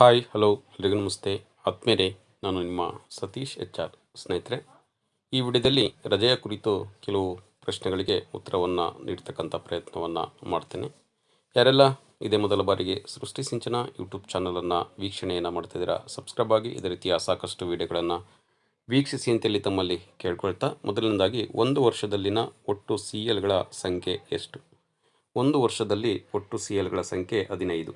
Hi, hello, ಎಲ್ರಿಗೂ ನಮಸ್ತೆ. ಆತ್ಮೇರೆ ನಾನು ನಿಮ್ಮ ಸತೀಶ್ ಎಚ್ ಆರ್ ಸ್ನೇಹಿತರೆ. ಈ ವಿಡಿಯೋದಲ್ಲಿ ರಜೆಯ ಕುರಿತು ಕೆಲವು ಪ್ರಶ್ನೆಗಳಿಗೆ ಉತ್ತರವನ್ನು ನೀಡ್ತಕ್ಕಂಥ ಪ್ರಯತ್ನವನ್ನು ಮಾಡ್ತೇನೆ. ಯಾರೆಲ್ಲ ಇದೇ ಮೊದಲ ಬಾರಿಗೆ ಸೃಷ್ಟಿ ಸಿಂಚನ ಯೂಟ್ಯೂಬ್ ಚಾನಲನ್ನು ವೀಕ್ಷಣೆಯನ್ನು ಮಾಡ್ತಿದ್ದೀರಾ, ಸಬ್ಸ್ಕ್ರೈಬ್ ಆಗಿ ಇದೇ ರೀತಿಯ ಸಾಕಷ್ಟು ವಿಡಿಯೋಗಳನ್ನು ವೀಕ್ಷಿಸಿ ಅಂತೇಳಿ ತಮ್ಮಲ್ಲಿ ಕೇಳ್ಕೊಳ್ತಾ, ಮೊದಲನೇದಾಗಿ ಒಂದು ವರ್ಷದಲ್ಲಿನ ಒಟ್ಟು ಸಿ ಎಲ್ಗಳ ಸಂಖ್ಯೆ ಎಷ್ಟು? ಒಂದು ವರ್ಷದಲ್ಲಿ ಒಟ್ಟು ಸಿ ಎಲ್ಗಳ ಸಂಖ್ಯೆ ಹದಿನೈದು.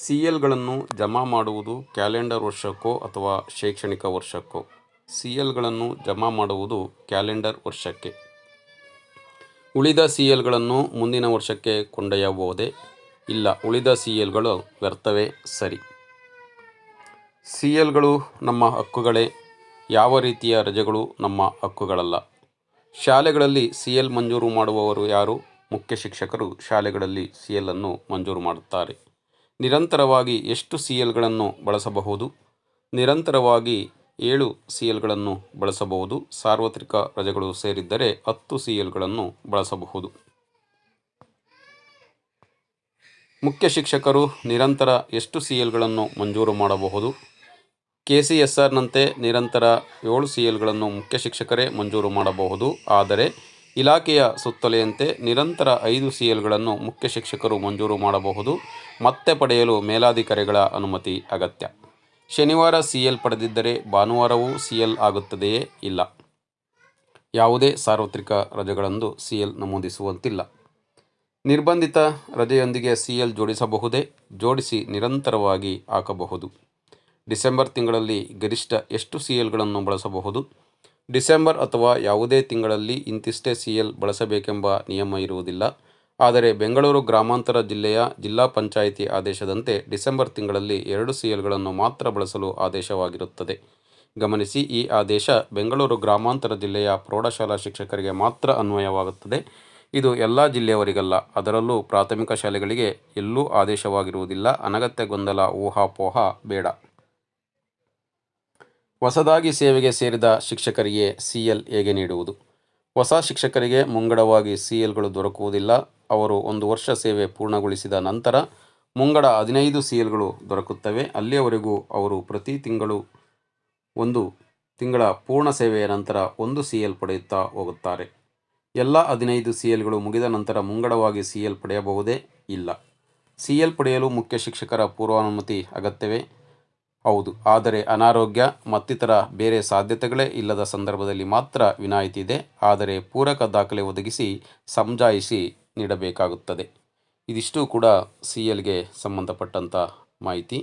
ಸಿ ಎಲ್ಗಳನ್ನು ಜಮಾ ಮಾಡುವುದು ಕ್ಯಾಲೆಂಡರ್ ವರ್ಷಕ್ಕೋ ಅಥವಾ ಶೈಕ್ಷಣಿಕ ವರ್ಷಕ್ಕೋ? ಸಿ ಎಲ್ಗಳನ್ನು ಜಮಾ ಮಾಡುವುದು ಕ್ಯಾಲೆಂಡರ್ ವರ್ಷಕ್ಕೆ. ಉಳಿದ ಸಿ ಎಲ್ಗಳನ್ನು ಮುಂದಿನ ವರ್ಷಕ್ಕೆ ಕೊಂಡೊಯ್ಯಬಹುದೇ? ಇಲ್ಲ, ಉಳಿದ ಸಿ ಎಲ್ಗಳು ವ್ಯರ್ಥವೇ ಸರಿ. ಸಿ ಎಲ್ಗಳು ನಮ್ಮ ಹಕ್ಕುಗಳೇ, ಯಾವ ರೀತಿಯ ರಜೆಗಳು ನಮ್ಮ ಹಕ್ಕುಗಳಲ್ಲ. ಶಾಲೆಗಳಲ್ಲಿ ಸಿ ಎಲ್ ಮಂಜೂರು ಮಾಡುವವರು ಯಾರು? ಮುಖ್ಯ ಶಿಕ್ಷಕರು ಶಾಲೆಗಳಲ್ಲಿ ಸಿ ಎಲ್ ಅನ್ನು ಮಂಜೂರು ಮಾಡುತ್ತಾರೆ. ನಿರಂತರವಾಗಿ ಎಷ್ಟು ಸಿ ಎಲ್ಗಳನ್ನು ಬಳಸಬಹುದು? ನಿರಂತರವಾಗಿ ಏಳು ಸಿ ಎಲ್ಗಳನ್ನು ಬಳಸಬಹುದು. ಸಾರ್ವತ್ರಿಕ ರಜೆಗಳು ಸೇರಿದ್ದರೆ ಹತ್ತು ಸಿ ಎಲ್ಗಳನ್ನು ಬಳಸಬಹುದು. ಮುಖ್ಯ ಶಿಕ್ಷಕರು ನಿರಂತರ ಎಷ್ಟು ಸಿ ಎಲ್ಗಳನ್ನು ಮಂಜೂರು ಮಾಡಬಹುದು? ಕೆ ಸಿ ಎಸ್ ಆರ್ನಂತೆ ನಿರಂತರ ಏಳು ಸಿ ಎಲ್ಗಳನ್ನು ಮುಖ್ಯ ಶಿಕ್ಷಕರೇ ಮಂಜೂರು ಮಾಡಬಹುದು. ಆದರೆ ಇಲಾಖೆಯ ಸುತ್ತಲೆಯಂತೆ ನಿರಂತರ ಐದು ಸಿಎಲ್ಗಳನ್ನು ಮುಖ್ಯ ಶಿಕ್ಷಕರು ಮಂಜೂರು ಮಾಡಬಹುದು, ಮತ್ತೆ ಪಡೆಯಲು ಮೇಲಾಧಿಕಾರಿಗಳ ಅನುಮತಿ ಅಗತ್ಯ. ಶನಿವಾರ ಸಿಎಲ್ ಪಡೆದಿದ್ದರೆ ಭಾನುವಾರವೂ ಸಿಎಲ್ ಆಗುತ್ತದೆಯೇ ಇಲ್ಲ. ಯಾವುದೇ ಸಾರ್ವತ್ರಿಕ ರಜೆಗಳಂದು ಸಿಎಲ್ ನಮೂದಿಸುವಂತಿಲ್ಲ. ನಿರ್ಬಂಧಿತ ರಜೆಯೊಂದಿಗೆ ಸಿಎಲ್ ಜೋಡಿಸಬಹುದೇ? ಜೋಡಿಸಿ ನಿರಂತರವಾಗಿ ಹಾಕಬಹುದು. ಡಿಸೆಂಬರ್ ತಿಂಗಳಲ್ಲಿ ಗರಿಷ್ಠ ಎಷ್ಟು ಸಿಎಲ್ಗಳನ್ನು ಬಳಸಬಹುದು? ಡಿಸೆಂಬರ್ ಅಥವಾ ಯಾವುದೇ ತಿಂಗಳಲ್ಲಿ ಇಂತಿಷ್ಟೇ ಸಿ ಎಲ್ ಬಳಸಬೇಕೆಂಬ ನಿಯಮ ಇರುವುದಿಲ್ಲ. ಆದರೆ ಬೆಂಗಳೂರು ಗ್ರಾಮಾಂತರ ಜಿಲ್ಲೆಯ ಜಿಲ್ಲಾ ಪಂಚಾಯಿತಿ ಆದೇಶದಂತೆ ಡಿಸೆಂಬರ್ ತಿಂಗಳಲ್ಲಿ ಎರಡು ಸಿ ಎಲ್ಗಳನ್ನು ಮಾತ್ರ ಬಳಸಲು ಆದೇಶವಾಗಿರುತ್ತದೆ. ಗಮನಿಸಿ, ಈ ಆದೇಶ ಬೆಂಗಳೂರು ಗ್ರಾಮಾಂತರ ಜಿಲ್ಲೆಯ ಪ್ರೌಢಶಾಲಾ ಶಿಕ್ಷಕರಿಗೆ ಮಾತ್ರ ಅನ್ವಯವಾಗುತ್ತದೆ. ಇದು ಎಲ್ಲ ಜಿಲ್ಲೆಯವರಿಗಲ್ಲ. ಅದರಲ್ಲೂ ಪ್ರಾಥಮಿಕ ಶಾಲೆಗಳಿಗೆ ಎಲ್ಲೂ ಆದೇಶವಾಗಿರುವುದಿಲ್ಲ. ಅನಗತ್ಯ ಗೊಂದಲ, ಊಹಾಪೋಹ ಬೇಡ. ಹೊಸದಾಗಿ ಸೇವೆಗೆ ಸೇರಿದ ಶಿಕ್ಷಕರಿಗೆ ಸಿ ಎಲ್ ಹೇಗೆ ನೀಡುವುದು? ಹೊಸ ಶಿಕ್ಷಕರಿಗೆ ಮುಂಗಡವಾಗಿ ಸಿ ಎಲ್ಗಳು ದೊರಕುವುದಿಲ್ಲ. ಅವರು ಒಂದು ವರ್ಷ ಸೇವೆ ಪೂರ್ಣಗೊಳಿಸಿದ ನಂತರ ಮುಂಗಡ ಹದಿನೈದು ಸಿ ಎಲ್ಗಳು ದೊರಕುತ್ತವೆ. ಅಲ್ಲಿಯವರೆಗೂ ಅವರು ಪ್ರತಿ ತಿಂಗಳು ಒಂದು ತಿಂಗಳ ಪೂರ್ಣ ಸೇವೆಯ ನಂತರ ಒಂದು ಸಿ ಎಲ್ ಪಡೆಯುತ್ತಾ ಹೋಗುತ್ತಾರೆ. ಎಲ್ಲ ಹದಿನೈದು ಸಿ ಎಲ್ಗಳು ಮುಗಿದ ನಂತರ ಮುಂಗಡವಾಗಿ ಸಿ ಎಲ್ ಪಡೆಯಬಹುದೇ? ಇಲ್ಲ. ಸಿ ಎಲ್ ಪಡೆಯಲು ಮುಖ್ಯ ಶಿಕ್ಷಕರ ಪೂರ್ವಾನುಮತಿ ಅಗತ್ಯವೇ? ಹೌದು, ಆದರೆ ಅನಾರೋಗ್ಯ ಮತ್ತಿತರ ಬೇರೆ ಸಾಧ್ಯತೆಗಳೇ ಇಲ್ಲದ ಸಂದರ್ಭದಲ್ಲಿ ಮಾತ್ರ ವಿನಾಯಿತಿ ಇದೆ. ಆದರೆ ಪೂರಕ ದಾಖಲೆ ಒದಗಿಸಿ ಸಮಜಾಯಿಸಿ ನೀಡಬೇಕಾಗುತ್ತದೆ. ಇದಿಷ್ಟು ಕೂಡ ಸಿ ಎಲ್ಗೆ ಸಂಬಂಧಪಟ್ಟಂಥ ಮಾಹಿತಿ.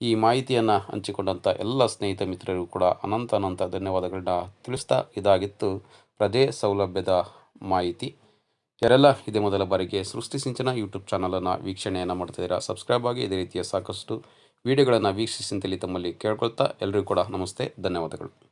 ಈ ಮಾಹಿತಿಯನ್ನು ಹಂಚಿಕೊಂಡಂಥ ಎಲ್ಲ ಸ್ನೇಹಿತ ಮಿತ್ರರಿಗೂ ಕೂಡ ಅನಂತ ಅನಂತ ಧನ್ಯವಾದಗಳನ್ನ ತಿಳಿಸ್ತಾ ಇದಾಗಿತ್ತು ರಜೆ ಸೌಲಭ್ಯದ ಮಾಹಿತಿ. ಯಾರೆಲ್ಲ ಇದೇ ಮೊದಲ ಬಾರಿಗೆ ಸೃಷ್ಟಿ ಸಿಂಚನ ಯೂಟ್ಯೂಬ್ ಚಾನಲನ್ನು ವೀಕ್ಷಣೆಯನ್ನು ಮಾಡ್ತಿದ್ದೀರಾ, ಸಬ್ಸ್ಕ್ರೈಬ್ ಆಗಿ ಇದೇ ರೀತಿಯ ಸಾಕಷ್ಟು ವಿಡಿಯೋಗಳನ್ನು ವೀಕ್ಷಿಸಿ ತಮ್ಮಲ್ಲಿ ಕೇಳ್ಕೊಳ್ತಾ ಎಲ್ಲರಿಗೂ ಕೂಡ ನಮಸ್ತೆ ಧನ್ಯವಾದಗಳು.